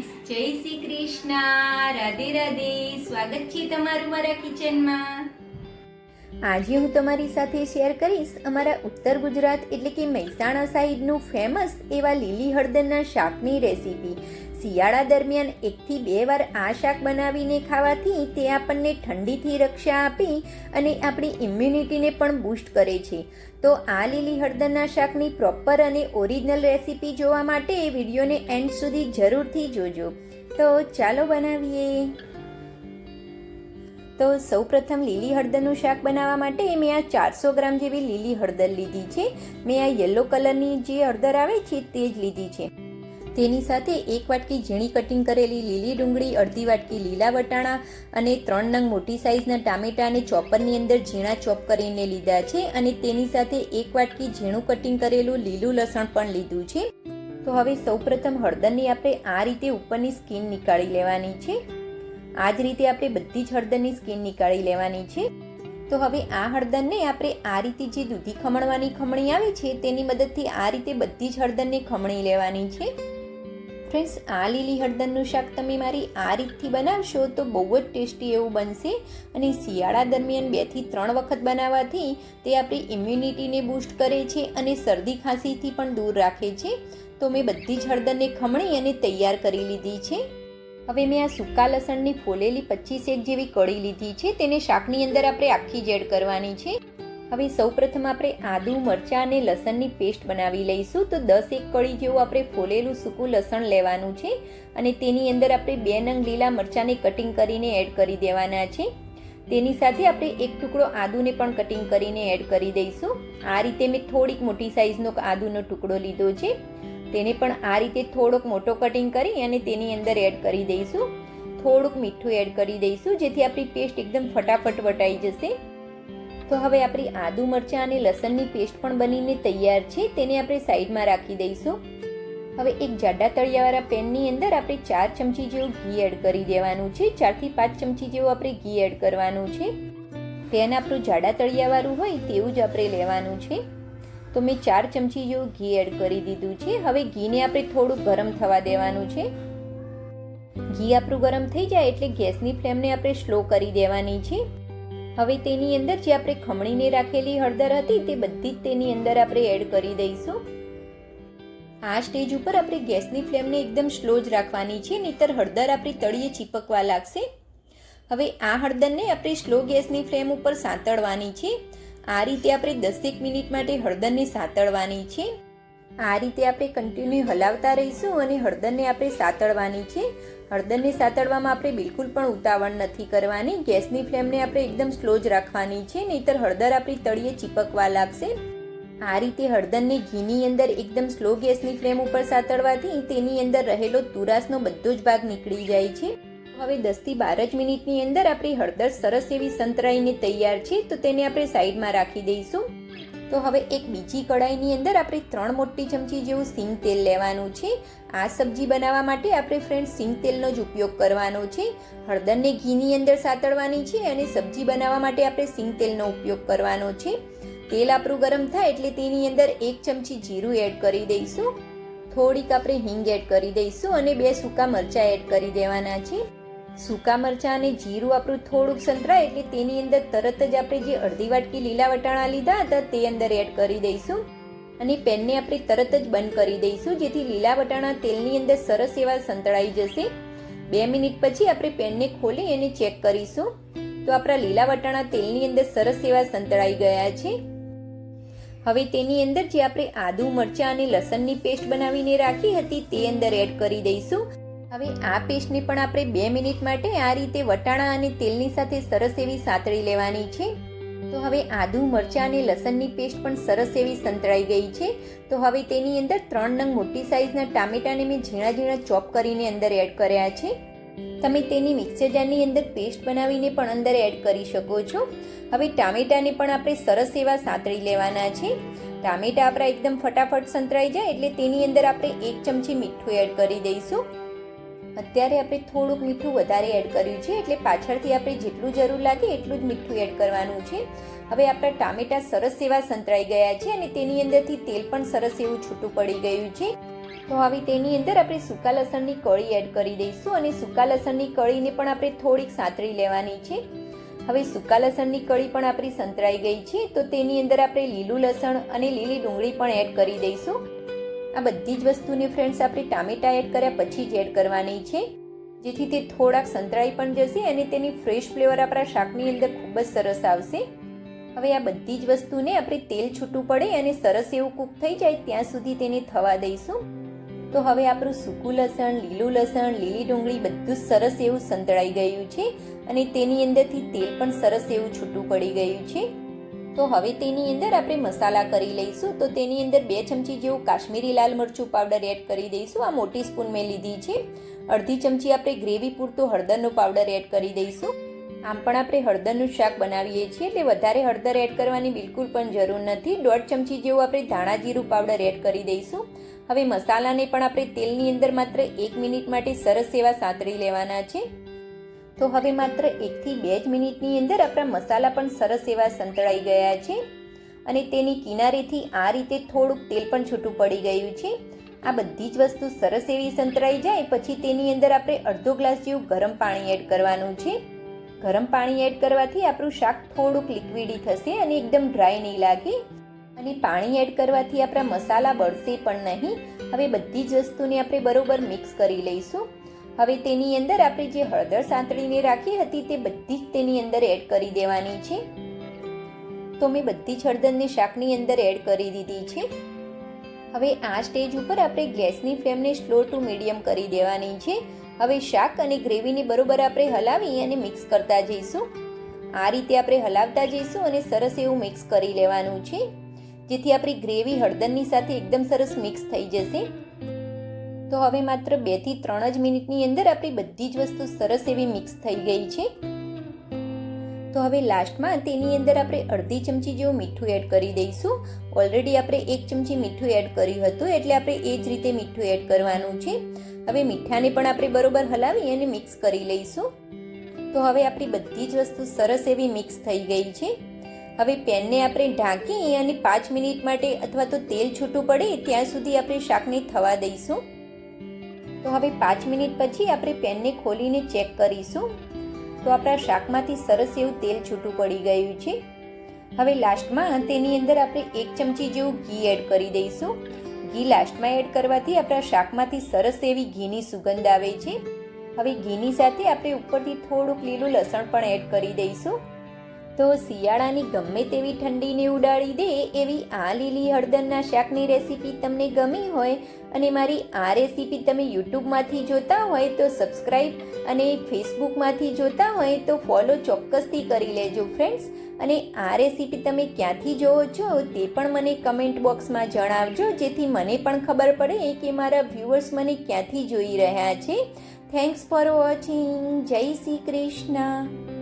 જય શ્રી કૃષ્ણ. રાધે રાધે. સ્વાગત છે તમારું મારા કિચનમાં આજે હું તમારી સાથે શેર કરીશ અમારા ઉત્તર ગુજરાત એટલે કે મહેસાણા સાઈડનું ફેમસ એવા લીલી હળદરના શાકની રેસીપી શિયાળા દરમિયાન એકથી બે વાર આ શાક બનાવીને ખાવાથી તે આપણને ઠંડીથી રક્ષા આપી અને આપણી ઇમ્યુનિટીને પણ બૂસ્ટ કરે છે. તો આ લીલી હળદરના શાકની પ્રોપર અને ઓરિજિનલ રેસીપી જોવા માટે વિડીયોને એન્ડ સુધી જરૂરથી જોજો. તો ચાલો બનાવીએ. તો સૌપ્રથમ લીલી હળદરનું શાક બનાવવા માટે મેં આ ચારસો ગ્રામ જેવી લીલી હળદર લીધી છે. મેં આ યલો કલરની જે હળદર આવે છે તે જ લીધી છે. તેની સાથે એક વાટકી ઝીણી કટિંગ કરેલી લીલી ડુંગળી, અડધી વાટકી લીલા વટાણા અને ત્રણ નંગ મોટી સાઇઝના ટામેટાને ચોપરની અંદર ઝીણા ચોપ કરીને લીધા છે અને તેની સાથે એક વાટકી ઝીણું કટિંગ કરેલું લીલું લસણ પણ લીધું છે. તો હવે સૌપ્રથમ હળદરની આપણે આ રીતે ઉપરની સ્કીન નીકાળી લેવાની છે. આ જ રીતે આપણે બધી જ હળદરની સ્કીન નીકાળી લેવાની છે. તો હવે આ હળદરને આપણે આ રીતે જે દૂધી ખમણવાની ખમણી આવે છે, તેની મદદથી આ રીતે બધી જ હળદરને ખમણી લેવાની છે. ફ્રેન્ડ્સ, આ લીલી હળદરનું શાક તમે મારી આ રીતથી બનાવશો તો બહુ જ ટેસ્ટી એવું બનશે અને શિયાળા દરમિયાન બેથી ત્રણ વખત બનાવવાથી તે આપણી ઇમ્યુનિટીને બૂસ્ટ કરે છે અને શરદી ખાંસીથી પણ દૂર રાખે છે. તો મેં બધી જ હળદરને ખમણી અને તૈયાર કરી લીધી છે. હવે મેં આ સૂકા લસણની ફોલેલી પચીસ એક જેવી કળી લીધી છે, તેને શાકની અંદર આપણે આખી જ એડ કરવાની છે. હવે સૌપ્રથમ આપણે આદુ, મરચાં અને લસણની પેસ્ટ બનાવી લઈશું. તો દસ એક કળી જેવું આપણે ફોલેલું સૂકું લસણ લેવાનું છે અને તેની અંદર આપણે બે નંગ લીલા મરચાંને કટિંગ કરીને એડ કરી દેવાના છે. તેની સાથે આપણે એક ટુકડો આદુને પણ કટિંગ કરીને એડ કરી દઈશું. આ રીતે મેં થોડીક મોટી સાઇઝનો આદુનો ટુકડો લીધો છે. તેને પણ આ રીતે થોડોક મોટો કટિંગ કરી અને તેની અંદર એડ કરી દઈશું. થોડુંક મીઠું એડ કરી દઈશું, જેથી આપણી પેસ્ટ એકદમ ફટાફટ વટાઈ જશે. તો હવે આપણી આદુ મરચાં અને લસણની પેસ્ટ પણ બનીને તૈયાર છે, તેને આપણે સાઈડમાં રાખી દઈશું. હવે એક જાડા તળિયાવાળા પેનની અંદર આપણે ચાર ચમચી જેવું ઘી એડ કરી દેવાનું છે, ચારથી પાંચ ચમચી જેવું આપણે ઘી એડ કરવાનું છે. પેન આપણું જાડા તળિયાવાળું હોય તેવું જ આપણે લેવાનું છે. તો મેં ચાર ચમચી જેવું ઘી એડ કરી દીધું છે. હવે ઘીને આપણે થોડું ગરમ થવા દેવાનું છે. ઘી આપણું ગરમ થઈ જાય એટલે ગેસની ફ્લેમને આપણે સ્લો કરી દેવાની છે. હવે તેની અંદર જે આપણે ખમણીને રાખેલી હળદર હતી તે બધી જ તેની અંદર આપણે એડ કરી દઈશું. આ સ્ટેજ ઉપર આપણે ગેસની ફ્લેમને એકદમ સ્લો જ રાખવાની છે, નહીતર હળદર આપણી તળીએ ચીપકવા લાગશે. હવે આ હળદરને આપણે સ્લો ગેસની ફ્લેમ ઉપર સાંતળવાની છે. આ રીતે આપણે દસેક મિનિટ માટે હળદરને સાતળવાની છે. આ રીતે આપણે કન્ટિન્યુ હલાવતા રહીશું અને હળદરને આપણે સાતળવાની છે. હળદરને સાતળવામાં આપણે બિલકુલ પણ ઉતાવળ નથી કરવાની. ગેસની ફ્લેમને આપણે એકદમ સ્લો જ રાખવાની છે, નહીતર હળદર આપણી તળીએ ચીપકવા લાગશે. આ રીતે હળદરને ઘીની અંદર એકદમ સ્લો ગેસની ફ્લેમ ઉપર સાતળવાથી તેની અંદર રહેલો તુરાસનો બધો જ ભાગ નીકળી જાય છે. હવે દસથી બાર જ મિનિટની અંદર આપણી હળદર સરસ એવી સંતરાઈને તૈયાર છે, તો તેને આપણે સાઈડમાં રાખી દઈશું. તો હવે એક બીજી કડાઈની અંદર આપણે ત્રણ મોટી ચમચી જેવું સિંગ તેલ લેવાનું છે. આ સબ્જી બનાવવા માટે આપણે ફ્રેન્ડ સિંગ તેલનો જ ઉપયોગ કરવાનો છે. હળદરને ઘીની અંદર સાતળવાની છે અને સબ્જી બનાવવા માટે આપણે સિંગ તેલનો ઉપયોગ કરવાનો છે. તેલ આપણું ગરમ થાય એટલે તેની અંદર એક ચમચી જીરું એડ કરી દઈશું. થોડીક આપણે હિંગ એડ કરી દઈશું અને બે સૂકા મરચાં એડ કરી દેવાના છે. સૂકા મરચાં અને જીરું આપણું થોડુંક સંતરાય એટલે તેની અંદર તરત જ આપણે જે અડધી વાટકી લીલા વટાણા લીધા હતા તે અંદર એડ કરી દઈશું. અને પેનને આપણે તરત જ બંધ કરી દઈશું, જેથી લીલા વટાણા તેલની અંદર સરસ એવા સંતળાઈ જશે. બે મિનિટ પછી આપણે પેનને ખોલી અને ચેક કરીશું. તો આપણા લીલા વટાણા તેલની અંદર સરસ એવા સંતળાઈ ગયા છે. હવે તેની અંદર જે આપણે આદુ મરચાં અને લસણની પેસ્ટ બનાવીને રાખી હતી તે અંદર એડ કરી દઈશું. હવે આ પેસ્ટને પણ આપણે બે મિનિટ માટે આ રીતે વટાણા અને તેલની સાથે સરસ એવી સાતળી લેવાની છે. તો હવે આદુ, મરચાં અને લસણની પેસ્ટ પણ સરસ એવી સંતળાઈ ગઈ છે. તો હવે તેની અંદર ત્રણ નંગ મોટી સાઇઝના ટામેટાને મેં ઝીણા ઝીણા ચોપ કરીને અંદર એડ કર્યા છે. તમે તેની મિક્સર જારની અંદર પેસ્ટ બનાવીને પણ અંદર એડ કરી શકો છો. હવે ટામેટાને પણ આપણે સરસ એવા સાતળી લેવાના છે. ટામેટા આપણા એકદમ ફટાફટ સંતળાઈ જાય એટલે તેની અંદર આપણે એક ચમચી મીઠું એડ કરી દઈશું. અત્યારે આપણે થોડુંક મીઠું વધારે એડ કર્યું છે, એટલે પાછળથી આપણે જેટલું જરૂર લાગે એટલું જ મીઠું એડ કરવાનું છે. હવે આપણા ટામેટા સરસ એવા સંતરાઈ ગયા છે અને તેની અંદરથી તેલ પણ સરસ એવું છૂટું પડી ગયું છે. તો હવે તેની અંદર આપણે સૂકા લસણની કળી એડ કરી દઈશું અને સૂકા લસણની કળીને પણ આપણે થોડીક સાંતળી લેવાની છે. હવે સૂકા લસણની કળી પણ આપણી સંતરાઈ ગઈ છે, તો તેની અંદર આપણે લીલું લસણ અને લીલી ડુંગળી પણ એડ કરી દઈશું. આ બધી જ વસ્તુને ફ્રેન્ડ્સ આપણે ટામેટા એડ કર્યા પછી જ એડ કરવાની છે. જેથી તે થોડાક સંતળાઈ પણ જશે અને તેની ફ્રેશ ફ્લેવર આપણા શાકની અંદર ખૂબ જ સરસ આવશે. હવે આ બધી જ વસ્તુને આપણે તેલ છૂટું પડે અને સરસ એવું કૂક થઈ જાય ત્યાં સુધી તેને થવા દઈશું. તો હવે આપણું સૂકું લસણ, લીલું લસણ, લીલી ડુંગળી બધું સરસ એવું સંતળાઈ ગયું છે અને તેની અંદરથી તેલ પણ સરસ એવું છૂટું પડી ગયું છે. તો હવે તેની અંદર આપણે મસાલા કરી લઈશું. તો તેની અંદર બે ચમચી જેવું કાશ્મીરી લાલ મરચું પાવડર એડ કરી દઈશું. આ મોટી સ્પૂન મેં લીધી છે. અડધી ચમચી આપણે ગ્રેવી પૂરતો હળદરનો પાવડર એડ કરી દઈશું. આમ પણ આપણે હળદરનું શાક બનાવીએ છીએ. એટલે વધારે હળદર એડ કરવાની બિલકુલ પણ જરૂર નથી. દોઢ ચમચી જેવું આપણે ધાણા જીરું પાવડર એડ કરી દઈશું. હવે મસાલાને પણ આપણે તેલની અંદર માત્ર એક મિનિટ માટે સરસ એવા સાંતળી લેવાના છે. તો હવે માત્ર એકથી બે જ મિનિટની અંદર આપણા મસાલા પણ સરસ એવા સંતળાઈ ગયા છે અને તેની કિનારેથી આ રીતે થોડુંક તેલ પણ છૂટું પડી ગયું છે. આ બધી જ વસ્તુ સરસ એવી સંતળાઈ જાય, પછી તેની અંદર આપણે અડધો ગ્લાસ જેવું ગરમ પાણી એડ કરવાનું છે. ગરમ પાણી એડ કરવાથી આપણું શાક થોડુંક લિક્વિડી થશે અને એકદમ ડ્રાય નહીં લાગે. અને પાણી એડ કરવાથી આપણા મસાલા બળશે પણ નહીં. હવે બધી જ વસ્તુને આપણે બરોબર મિક્સ કરી લઈશું. હવે તેની અંદર આપણે જે હળદર સાંતળીને રાખી હતી તે બધી જ તેની અંદર એડ કરી દેવાની છે. તો મેં બધી જ હળદરને શાકની અંદર એડ કરી દીધી છે. હવે આ સ્ટેજ ઉપર આપણે ગેસની ફ્લેમને સ્લો ટુ મીડિયમ કરી દેવાની છે. હવે શાક અને ગ્રેવીને બરોબર આપણે હલાવી અને મિક્સ કરતા જઈશું. આ રીતે આપણે હલાવતા જઈશું અને સરસ એવું મિક્સ કરી લેવાનું છે. જેથી આપણી ગ્રેવી હળદરની સાથે એકદમ સરસ મિક્સ થઈ જશે. તો હવે માત્ર બેથી ત્રણ જ મિનિટની અંદર આપણી બધી જ વસ્તુ સરસ એવી મિક્સ થઈ ગઈ છે. તો હવે લાસ્ટમાં તેની અંદર આપણે અડધી ચમચી જેવું મીઠું એડ કરી દઈશું. ઓલરેડી આપણે એક ચમચી મીઠું એડ કર્યું હતું, એટલે આપણે એ જ રીતે મીઠું એડ કરવાનું છે. હવે મીઠાને પણ આપણે બરોબર હલાવી અને મિક્સ કરી લઈશું. તો હવે આપણી બધી જ વસ્તુ સરસ એવી મિક્સ થઈ ગઈ છે. હવે પેનને આપણે ઢાંકી અને પાંચ મિનિટ માટે અથવા તો તેલ છૂટું પડે ત્યાં સુધી આપણે શાકને થવા દઈશું. તો હવે પાંચ મિનિટ પછી આપણે પેનને ખોલીને ચેક કરીશું. તો આપણા શાકમાંથી સરસ એવું તેલ છૂટું પડી ગયું છે. હવે લાસ્ટમાં તેની અંદર આપણે એક ચમચી જેવું ઘી એડ કરી દઈશું. ઘી લાસ્ટમાં એડ કરવાથી આપણા શાકમાંથી સરસ એવી ઘીની સુગંધ આવે છે. હવે ઘીની સાથે આપણે ઉપરથી થોડુંક લીલું લસણ પણ એડ કરી દઈશું. તો શિયાળાની ગમે તેવી ઠંડીને ઉડાડી દે એવી આ લીલી હળદરના શાકની રેસીપી તમને ગમી હોય અને મારી આ રેસીપી તમે યુટ્યુબમાંથી જોતા હોય તો સબસ્ક્રાઈબ અને ફેસબુકમાંથી જોતા હોય તો ફોલો ચોક્કસથી કરી લેજો ફ્રેન્ડ્સ. અને આ રેસીપી તમે ક્યાંથી જોવો છો તે પણ મને કમેન્ટ બોક્સમાં જણાવજો, જેથી મને પણ ખબર પડે કે મારા વ્યૂઅર્સ મને ક્યાંથી જોઈ રહ્યા છે. થેન્ક્સ ફોર વોચિંગ જય શ્રી કૃષ્ણ.